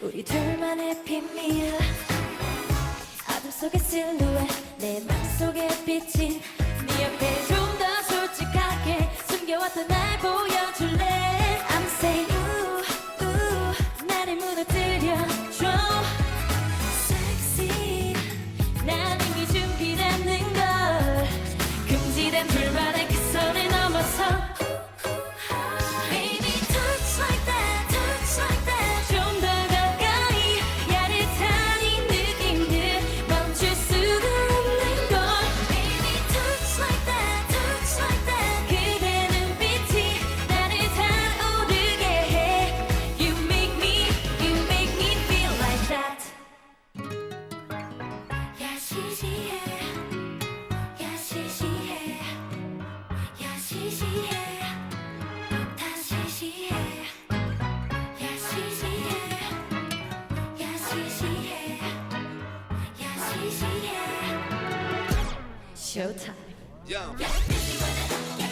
우리 둘만의 비밀. 어둠 속의 실루엣 내 맘속에 비친 네 옆에 좀 더 솔직하게 숨겨왔던 날 보여 showtime. Yeah.